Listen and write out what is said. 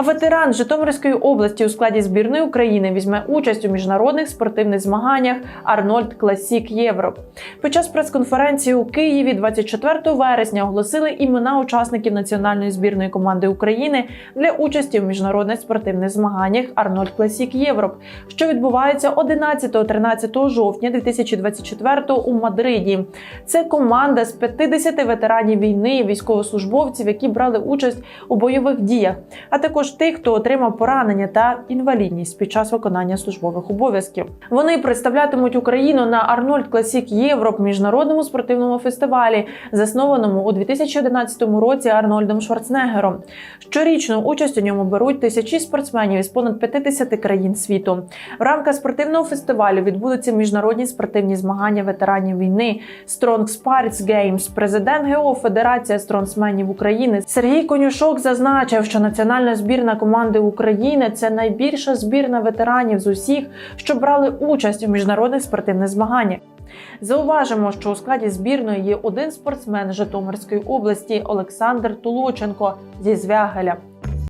А ветеран Житомирської області у складі збірної України візьме участь у міжнародних спортивних змаганнях Арнольд Класік Європ. Під час прес-конференції у Києві 24 вересня оголосили імена учасників національної збірної команди України для участі у міжнародних спортивних змаганнях Арнольд Класік Європ, що відбувається 11-13 жовтня 2024 у Мадриді. Це команда з 50 ветеранів війни, військовослужбовців, які брали участь у бойових діях, а також тих, хто отримав поранення та інвалідність під час виконання службових обов'язків. Вони представлятимуть Україну на Арнольд Класік Європ міжнародному спортивному фестивалі, заснованому у 2011 році Арнольдом Шварценеггером. Щорічно участь у ньому беруть тисячі спортсменів із понад 50 країн світу. В рамках спортивного фестивалю відбудуться міжнародні спортивні змагання ветеранів війни Strong Sparts Games. Президент ГО Федерація стронгсменів України Сергій Конюшок зазначив, що національна збірна команди України це найбільша збірна ветеранів з усіх, що брали участь у міжнародних спортивних змаганнях. Зауважимо, що у складі збірної є один спортсмен Житомирської області Олександр Тулоченко зі Звягеля.